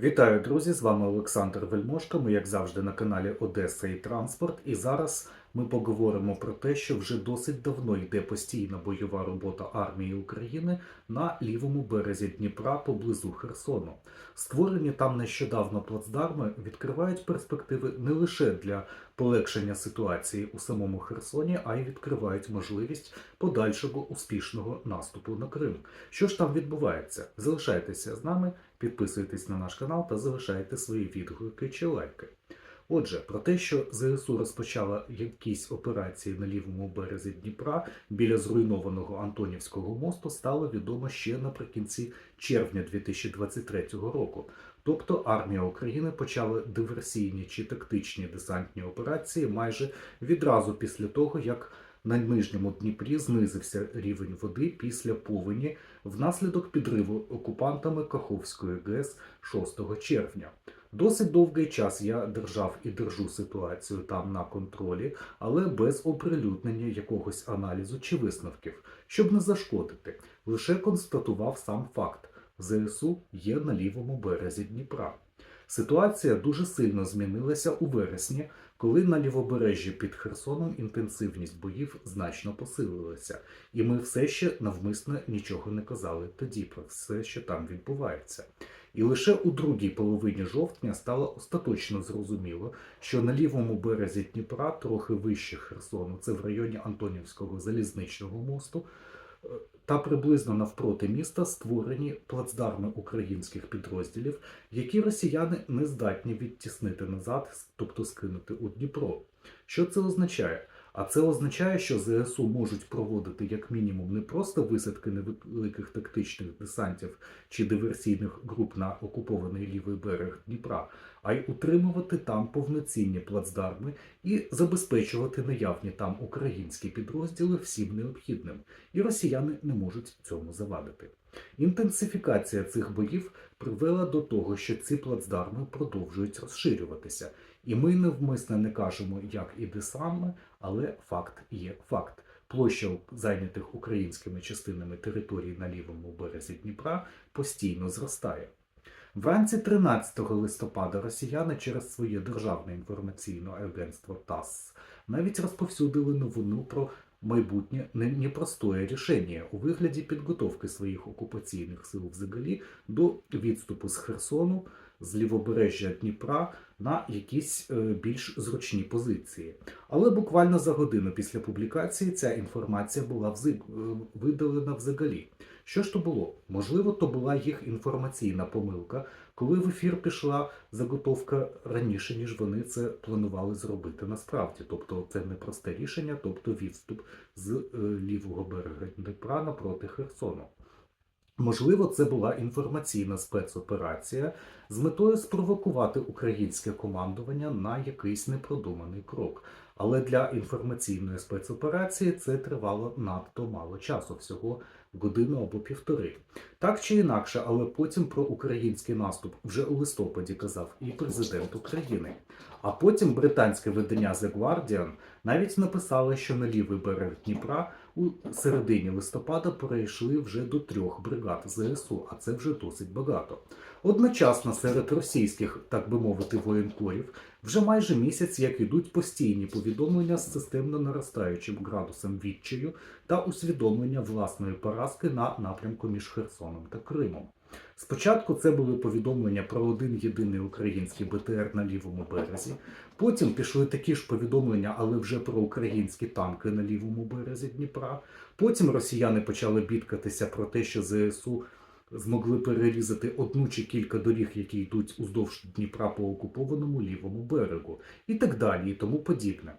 Вітаю, друзі! З вами Олександр Вельмошко. Ми, як завжди, на каналі Одеса і Транспорт. І зараз ми поговоримо про те, що вже досить давно йде постійна бойова робота армії України на лівому березі Дніпра поблизу Херсону. Створені там нещодавно плацдарми відкривають перспективи не лише для полегшення ситуації у самому Херсоні, а й відкривають можливість подальшого успішного наступу на Крим. Що ж там відбувається? Залишайтеся з нами. Підписуйтесь на наш канал та залишайте свої відгуки чи лайки. Отже, про те, що ЗСУ розпочала якісь операції на лівому березі Дніпра біля зруйнованого Антонівського мосту, стало відомо ще наприкінці червня 2023 року. Тобто армія України почала диверсійні чи тактичні десантні операції майже відразу після того, як на нижньому Дніпрі знизився рівень води після повені внаслідок підриву окупантами Каховської ГЕС 6 червня. Досить довгий час я держав і держу ситуацію там на контролі, але без оприлюднення якогось аналізу чи висновків, щоб не зашкодити, лише констатував сам факт: ЗСУ є на лівому березі Дніпра. Ситуація дуже сильно змінилася у вересні, коли на лівобережжі під Херсоном інтенсивність боїв значно посилилася, і ми все ще навмисно нічого не казали тоді про все, що там відбувається. І лише у другій половині жовтня стало остаточно зрозуміло, що на лівому березі Дніпра, трохи вище Херсону, це в районі Антонівського залізничного мосту, та приблизно навпроти міста створені плацдарми українських підрозділів, які росіяни не здатні відтіснити назад, тобто скинути у Дніпро. Що це означає? А це означає, що ЗСУ можуть проводити як мінімум не просто висадки невеликих тактичних десантів чи диверсійних груп на окупований лівий берег Дніпра, а й утримувати там повноцінні плацдарми і забезпечувати наявні там українські підрозділи всім необхідним. І росіяни не можуть цьому завадити. Інтенсифікація цих боїв привела до того, що ці плацдарми продовжують розширюватися. І ми навмисно не кажемо, як і де саме, але факт є факт. Площа зайнятих українськими частинами територій на лівому березі Дніпра постійно зростає. Вранці 13 листопада росіяни через своє державне інформаційне агентство ТАСС навіть розповсюдили новину про майбутнє не- непростое рішення у вигляді підготовки своїх окупаційних сил взагалі до відступу з Херсону з лівобережжя Дніпра на якісь е, більш зручні позиції. Але буквально за годину після публікації ця інформація була взи- е, видалена взагалі. Що ж то було? Можливо, то була їх інформаційна помилка, коли в ефір пішла заготовка раніше, ніж вони це планували зробити насправді. Тобто це не просте рішення, тобто відступ з е, лівого берега Дніпра напроти Херсону. Можливо, це була інформаційна спецоперація з метою спровокувати українське командування на якийсь непродуманий крок. Але для інформаційної спецоперації це тривало надто мало часу, всього годину або півтори. Так чи інакше, але потім про український наступ вже у листопаді казав і президент України. А потім британське видання The Guardian навіть написало, що на лівий берег Дніпра у середині листопада перейшли вже до трьох бригад ЗСУ, а це вже досить багато. Одночасно серед російських, так би мовити, воєнкорів вже майже місяць як ідуть постійні повідомлення з системно наростаючим градусом відчаю та усвідомлення власної поразки на напрямку між Херсоном та Кримом. Спочатку це були повідомлення про один єдиний український БТР на лівому березі. Потім пішли такі ж повідомлення, але вже про українські танки на лівому березі Дніпра. Потім росіяни почали бідкатися про те, що ЗСУ змогли перерізати одну чи кілька доріг, які йдуть уздовж Дніпра по окупованому лівому берегу, і так далі, і тому подібне.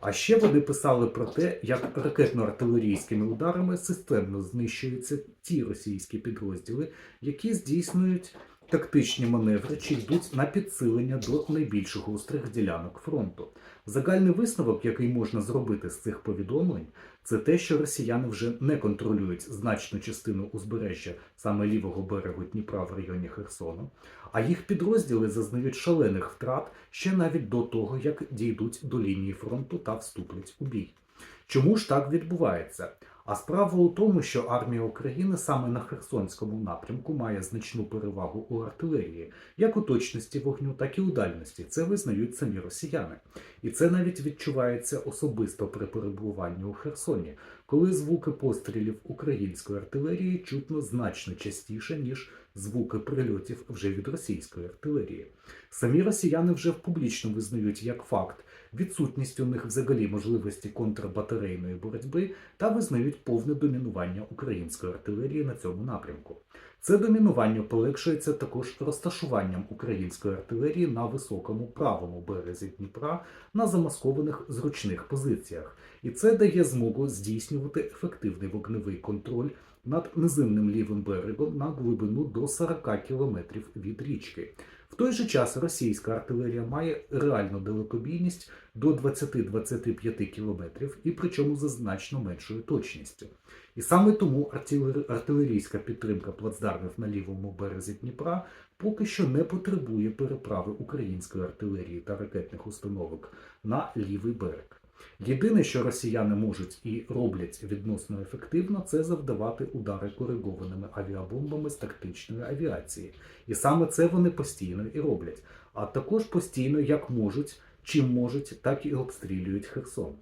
А ще вони писали про те, як ракетно-артилерійськими ударами системно знищуються ті російські підрозділи, які здійснюють тактичні маневри чи йдуть на підсилення до найбільш гострих ділянок фронту. Загальний висновок, який можна зробити з цих повідомлень, це те, що росіяни вже не контролюють значну частину узбережжя саме лівого берегу Дніпра в районі Херсону, а їх підрозділи зазнають шалених втрат ще навіть до того, як дійдуть до лінії фронту та вступлять у бій. Чому ж так відбувається? А справа у тому, що армія України саме на Херсонському напрямку має значну перевагу у артилерії, як у точності вогню, так і у дальності. Це визнають самі росіяни. І це навіть відчувається особисто при перебуванні у Херсоні, коли звуки пострілів української артилерії чутно значно частіше, ніж звуки прильотів вже від російської артилерії. Самі росіяни вже публічно визнають як факт відсутність у них взагалі можливості контрбатарейної боротьби та визнають повне домінування української артилерії на цьому напрямку. Це домінування полегшується також розташуванням української артилерії на високому правому березі Дніпра на замаскованих зручних позиціях, і це дає змогу здійснювати ефективний вогневий контроль над низинним лівим берегом на глибину до 40 кілометрів від річки. В той же час російська артилерія має реальну далекобійність до 20-25 кілометрів і причому за значно меншою точністю. І саме тому артилерійська підтримка плацдармів на лівому березі Дніпра поки що не потребує переправи української артилерії та ракетних установок на лівий берег. Єдине, що росіяни можуть і роблять відносно ефективно, це завдавати удари коригованими авіабомбами з тактичної авіації. І саме це вони постійно і роблять. А також постійно як можуть, чим можуть, так і обстрілюють Херсон.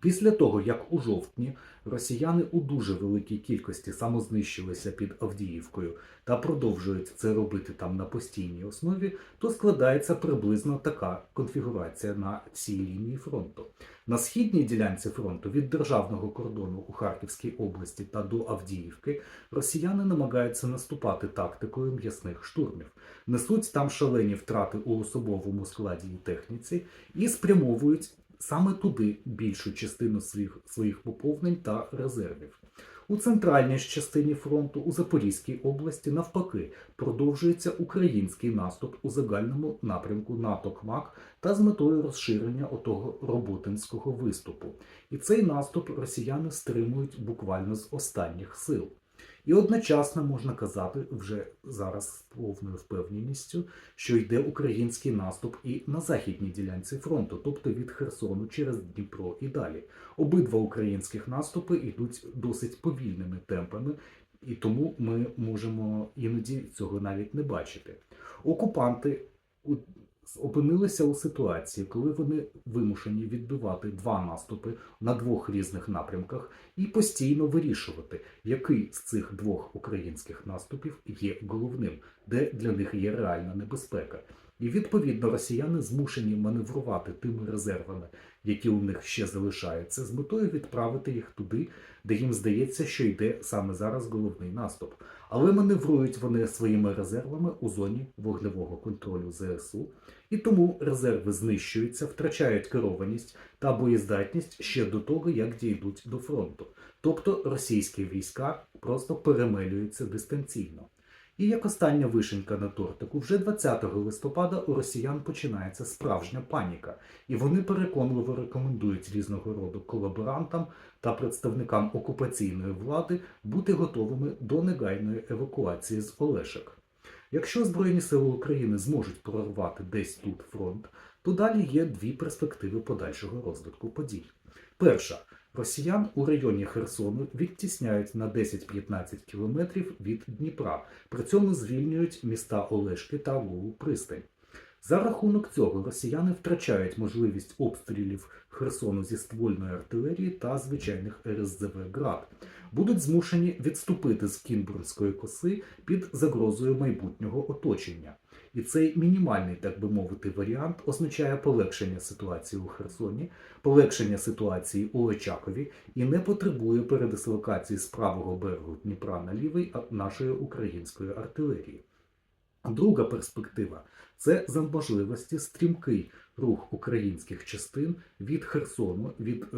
Після того, як у жовтні росіяни у дуже великій кількості самознищилися під Авдіївкою та продовжують це робити там на постійній основі, то складається приблизно така конфігурація на всій лінії фронту. На східній ділянці фронту від державного кордону у Харківській області та до Авдіївки росіяни намагаються наступати тактикою м'ясних штурмів, несуть там шалені втрати у особовому складі і техніці і спрямовують саме туди більшу частину своїх, своїх поповнень та резервів. У центральній частині фронту у Запорізькій області навпаки продовжується український наступ у загальному напрямку на Токмак та з метою розширення отого роботинського виступу. І цей наступ росіяни стримують буквально з останніх сил. І одночасно можна казати вже зараз з повною впевненістю, що йде український наступ і на західній ділянці фронту, тобто від Херсону через Дніпро і далі. Обидва українських наступи йдуть досить повільними темпами, і тому ми можемо іноді цього навіть не бачити. Окупанти опинилися у ситуації, коли вони вимушені відбивати два наступи на двох різних напрямках і постійно вирішувати, який з цих двох українських наступів є головним, де для них є реальна небезпека. І відповідно росіяни змушені маневрувати тими резервами, які у них ще залишаються, з метою відправити їх туди, де їм здається, що йде саме зараз головний наступ. Але маневрують вони своїми резервами у зоні вогневого контролю ЗСУ, і тому резерви знищуються, втрачають керованість та боєздатність ще до того, як дійдуть до фронту. Тобто російські війська просто перемелюються дистанційно. І як остання вишенька на тортику, вже 20 листопада у росіян починається справжня паніка, і вони переконливо рекомендують різного роду колаборантам та представникам окупаційної влади бути готовими до негайної евакуації з Олешек. Якщо Збройні Сили України зможуть прорвати десь тут фронт, то далі є дві перспективи подальшого розвитку подій. Перша росіян у районі Херсону відтісняють на 10-15 кілометрів від Дніпра, при цьому звільнюють міста Олешки та Голу Пристань. За рахунок цього росіяни втрачають можливість обстрілів Херсону зі ствольної артилерії та звичайних РСЗВ «Град». Будуть змушені відступити з Кінбурнської коси під загрозою майбутнього оточення. І цей мінімальний, так би мовити, варіант означає полегшення ситуації у Херсоні, полегшення ситуації у Очакові і не потребує передислокації з правого берегу Дніпра на лівий нашої української артилерії. Друга перспектива це за можливості стрімкий рух українських частин від Херсону, від е,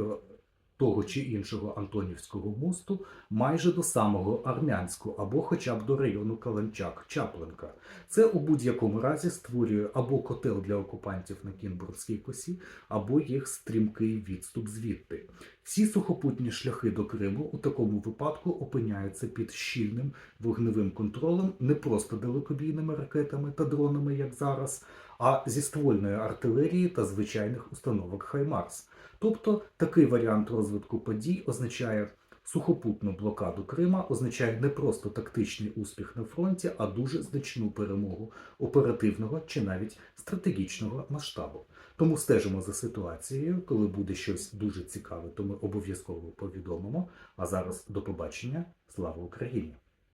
того чи іншого Антонівського мосту майже до самого Армянську або хоча б до району Каланчак-Чапленка. Це у будь-якому разі створює або котел для окупантів на Кінбурзькій косі, або їх стрімкий відступ звідти. Всі сухопутні шляхи до Криму у такому випадку опиняються під щільним вогневим контролем не просто далекобійними ракетами та дронами, як зараз, а зі ствольної артилерії та звичайних установок Хаймарс. Тобто такий варіант розвитку подій означає сухопутну блокаду Крима, означає не просто тактичний успіх на фронті, а дуже значну перемогу оперативного чи навіть стратегічного масштабу. Тому стежимо за ситуацією. Коли буде щось дуже цікаве, то ми обов'язково повідомимо. А зараз до побачення. Слава Україні!